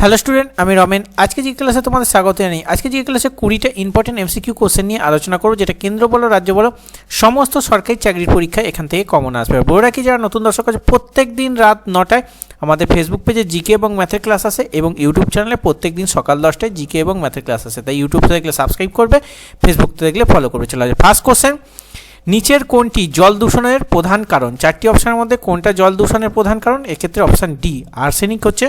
Hello student আমি রমেন। আজকে যে ক্লাসে তোমাদের স্বাগত জানাই। আজকে যে ক্লাসে কুড়িটা ইম্পর্টেন্ট এমসিকিউ কোশ্চেন নিয়ে আলোচনা করব, যেটা কেন্দ্র বলো, রাজ্য বলো, সমস্ত সরকারি চাকরির পরীক্ষায় এখান থেকে কমন আসবে। বলে রাখি, যারা নতুন দর্শক আছে প্রত্যেক দিন রাত নটায় আমাদের ফেসবুক পেজে জিকে এবং ম্যাথের ক্লাস আসে, এবং ইউটিউব চ্যানেলে প্রত্যেক দিন সকাল দশটায় জিকে এবং ম্যাথের ক্লাস আসে। তাই ইউটিউবে দেখলে সাবস্ক্রাইব করবে ফেসবুকে দেখলে ফলো করবে। চলে আসবে ফার্স্ট কোশ্চেন নিচের কোনটি জল দূষণের প্রধান কারণ? চারটি অপশানের মধ্যে কোনটা জল দূষণের প্রধান কারণ? এক্ষেত্রে অপশান ডি, আর্সেনিক হচ্ছে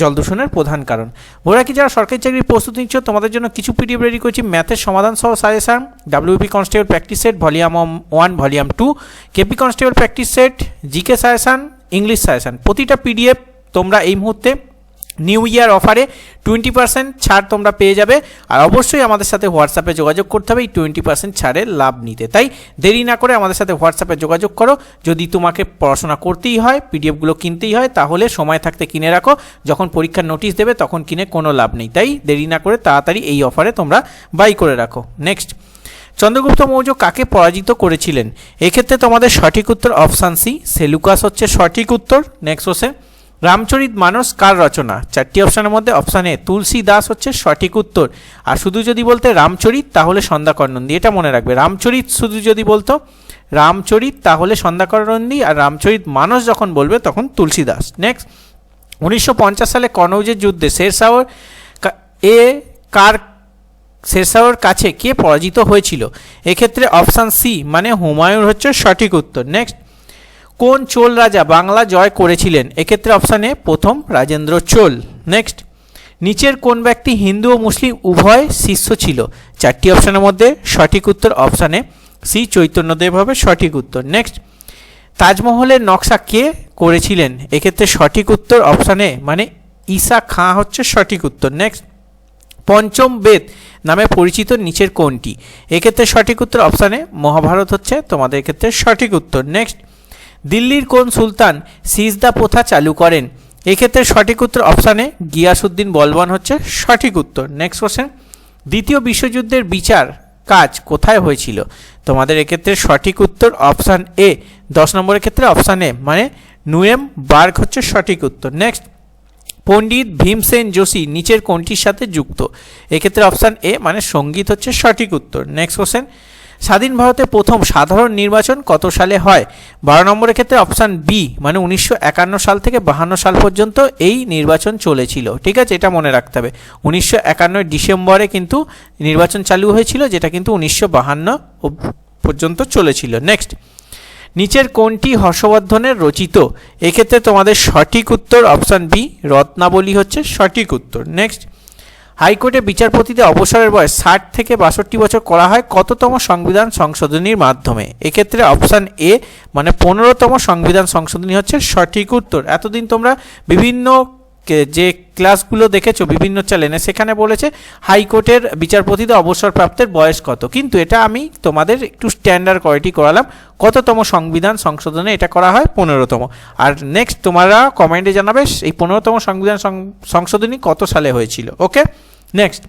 জল দূষণের প্রধান কারণ। ওরা কি যারা সরকারি চাকরির প্রস্তুতি নিচ্ছ, তোমাদের জন্য কিছু পিডিএফ রেডি করছি। ম্যাথের সমাধান সহ suggestion WP constable practice set volume one volume two KP constable practice set GK suggestion English suggestion. প্রতিটা পিডিএফ তোমরা এই মুহূর্তে নিউ ইয়ার অফারে টোয়েন্টি পার্সেন্ট ছাড় তোমরা পেয়ে যাবে। আর অবশ্যই আমাদের সাথে হোয়াটসঅ্যাপে যোগাযোগ করতে হবে। এই টোয়েন্টি পার্সেন্ট ছাড়ের লাভ নিতে। তাই দেরি না করে আমাদের সাথে হোয়াটসঅ্যাপে যোগাযোগ করো। যদি তোমাকে পড়াশোনা করতেই হয় পিডিএফগুলো কিনতেই হয়, তাহলে সময় থাকতে কিনে রাখো। যখন পরীক্ষার নোটিশ দেবে, তখন কিনে কোনো লাভ নেই। তাই দেরি না করে তাড়াতাড়ি এই অফারে তোমরা বাই করে রাখো। নেক্সট চন্দ্রগুপ্ত মৌর্য কাকে পরাজিত করেছিলেন? এক্ষেত্রে তোমাদের সঠিক উত্তর অপশান সি সেলুকাস হচ্ছে সঠিক উত্তর। নেক্সট হচ্ছে রামচরিত মানস কার রচনা? চারটি অপশানের মধ্যে অপশান তুলসী দাস হচ্ছে সঠিক উত্তর। আর শুধু যদি বলতে রামচরিত, তাহলে সন্ধ্যাকর্ণন্দী এটা মনে রাখবে, রামচরিত শুধু যদি বলতো, রামচরিত, তাহলে সন্ধ্যাকর্ণন্দী আর রামচরিত মানস যখন বলবে, তখন তুলসী দাস। নেক্সট উনিশশো পঞ্চাশ সালে কনৌজের যুদ্ধে শেরশাহর এ কার, শেরশাহর কাছে কে পরাজিত হয়েছিল? এক্ষেত্রে অপশান সি মানে হুমায়ুন হচ্ছে সঠিক উত্তর। নেক্সট কোন চোল রাজা বাংলা জয় করেছিলেন? এক্ষেত্রে অপশানে প্রথম রাজেন্দ্র চোল। নেক্সট নিচের কোন ব্যক্তি হিন্দু ও মুসলিম উভয় শিষ্য ছিল? চারটি অপশানের মধ্যে সঠিক উত্তর অপশানে সি চৈতন্যদেব হবে সঠিক উত্তর। নেক্সট তাজমহলের নকশা কে করেছিলেন? এক্ষেত্রে সঠিক উত্তর অপশানে মানে ঈশা খাঁ হচ্ছে সঠিক উত্তর। নেক্সট পঞ্চম বেদ নামে পরিচিত নিচের কোনটি? এক্ষেত্রে সঠিক উত্তর অপশানে মহাভারত হচ্ছে তোমাদের ক্ষেত্রে সঠিক উত্তর। নেক্সট দিল্লির কোন সুলতান সিজদা প্রথা চালু করেন? এক্ষেত্রে সঠিক উত্তর অপশানে গিয়াসুদ্দিন বলবান হচ্ছে সঠিক উত্তর। নেক্সট কোশ্চেন দ্বিতীয় বিশ্বযুদ্ধের বিচার কাজ কোথায় হয়েছিল? তোমাদের এক্ষেত্রে সঠিক উত্তর অপশান এ। দশ নম্বরের ক্ষেত্রে অপশান এ মানে নুয়েম বার্গ হচ্ছে সঠিক উত্তর। নেক্সট পণ্ডিত ভীমসেন যোশী নিচের কোনটির সাথে যুক্ত? এক্ষেত্রে অপশান এ মানে সংগীত হচ্ছে সঠিক উত্তর। নেক্সট কোশ্চেন স্বাধীন ভারতে প্রথম সাধারণ নির্বাচন কত সালে হয়? বারো নম্বরের ক্ষেত্রে অপশান বি মানে উনিশশো একান্ন সাল থেকে বাহান্ন সাল পর্যন্ত এই নির্বাচন চলেছিল। ঠিক আছে, এটা মনে রাখতে হবে। উনিশশো ডিসেম্বরে কিন্তু নির্বাচন চালু হয়েছিল, যেটা কিন্তু উনিশশো পর্যন্ত চলেছিল। নেক্সট নিচের কোনটি হর্ষবর্ধনের রচিত? এক্ষেত্রে তোমাদের সঠিক উত্তর অপশান বি রত্নাবলী হচ্ছে সঠিক উত্তর। নেক্সট হাইকোর্টে বিচারপতিদের অবসরের বয়স ষাট থেকে বাষট্টি বছর করা হয় কততম সংবিধান সংশোধনীর মাধ্যমে? এক্ষেত্রে অপশান এ মানে পনেরোতম সংবিধান সংশোধনী হচ্ছে সঠিক উত্তর। এতদিন তোমরা বিভিন্ন যে ক্লাসগুলো দেখেছ বিভিন্ন চ্যানেলে, সেখানে বলেছে হাইকোর্টের বিচারপতিদের অবসরপ্রাপ্তের বয়স কত। কিন্তু এটা আমি তোমাদের একটু স্ট্যান্ডার্ড কোয়ালিটি করালাম। কততম সংবিধান সংশোধনে এটা করা হয়? পনেরোতম। আর নেক্সট তোমরা কমেন্টে জানাবে এই পনেরোতম সংবিধান সংশোধনী কত সালে হয়েছিল। ওকে নেক্সট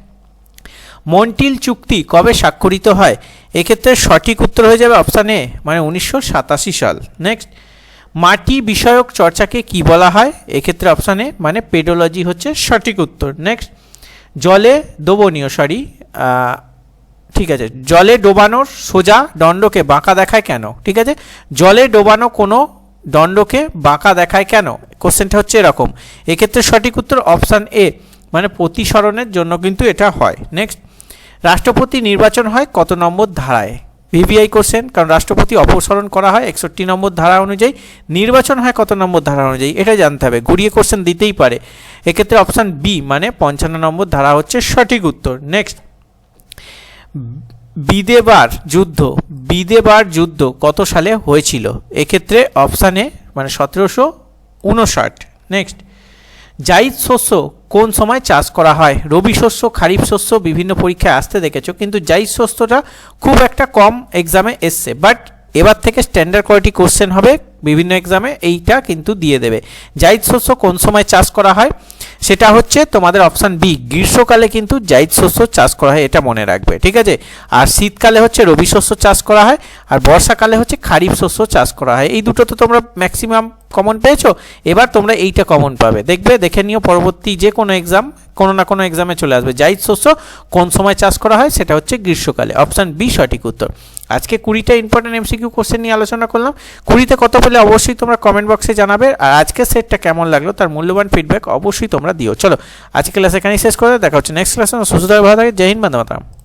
মন্টিল চুক্তি কবে স্বাক্ষরিত হয়? এক্ষেত্রে সঠিক উত্তর হয়ে যাবে অপশান এ মানে উনিশশো সাতাশি সাল। নেক্সট মাটি বিষয়ক চর্চাকে কি বলা হয়? এক্ষেত্রে অপশানে মানে পেডোলজি হচ্ছে সঠিক উত্তর। নেক্সট জলে দোবনীয় সরি ঠিক আছে, জলে ডোবানোর সোজা দণ্ডকে বাঁকা দেখায় কেন? ঠিক আছে, জলে ডোবানো কোনো দণ্ডকে বাঁকা দেখায় কেন? কোশ্চেনটা হচ্ছে এরকম। এক্ষেত্রে সঠিক উত্তর অপশান এ মানে প্রতিসরণের জন্য কিন্তু এটা হয়। নেক্সট রাষ্ট্রপতি নির্বাচন হয় কত নম্বর ধারায়? ভিভিআই কোশ্চেন কারণ রাষ্ট্রপতি অপসারণ করা হয় একষট্টি নম্বর ধারা অনুযায়ী, নির্বাচন হয় কত নম্বর ধারা অনুযায়ী, এটা জানতে হবে, ঘুরিয়ে কোশ্চেন দিতেই পারে। এক্ষেত্রে অপশান বি মানে পঞ্চান্ন নম্বর ধারা হচ্ছে সঠিক উত্তর। নেক্সট বিদেবার যুদ্ধ বিদেবার যুদ্ধ কত সালে হয়েছিল? এক্ষেত্রে অপশানে মানে সতেরোশো উনষাট। নেক্সট জাইদ শস্য কোন সময় চাষ করা হয়? রবি শস্য, খারিফ শস্য বিভিন্ন পরীক্ষায় আসতে দেখেছ, কিন্তু জাইদ শস্যটা খুব একটা কম এক্সামে এসছে বাট এবার থেকে স্ট্যান্ডার্ড কোয়ালিটি কোশ্চেন হবে, বিভিন্ন এক্সামে এইটা কিন্তু দিয়ে দেবে। জাইদ শস্য কোন সময় চাষ করা হয়? সেটা হচ্ছে তোমাদের অপশান বি গ্রীষ্মকালে কিন্তু জাইদ শস্য চাষ করা হয়, এটা মনে রাখবে, ঠিক আছে? আর শীতকালে হচ্ছে রবি শস্য চাষ করা হয়, আর বর্ষাকালে হচ্ছে খারিফ শস্য চাষ করা হয়, এই দুটো তো তোমরা ম্যাক্সিমাম কমন পেয়েছ? এবার তোমরা এইটা কমন পাবে। দেখবে, দেখে নিও পরবর্তী যে কোনো এক্সাম কোনো না কোনো এক্সামে চলে আসবে। জাইদ শস্য, কোন সময় চাষ করা হয় সেটা হচ্ছে গ্রীষ্মকালে। অপশান বি সঠিক উত্তর। আজকে কুড়িটা ইম্পর্টেন্ট এমসিকিউ কোশ্চেন নিয়ে আলোচনা করলাম। কুড়িতে কত পেলে অবশ্যই তোমরা কমেন্ট বক্সে জানাবে। আর আজকের সেটটা কেমন লাগল তার মূল্যবান ফিডব্যাক অবশ্যই তোমরা দিও। চলো আজকে ক্লাস এখানেই শেষ করে দেখা হচ্ছে নেক্সট ক্লাসে সুস্থ ভালো থাকে। জয় হিন্দ মাতরম।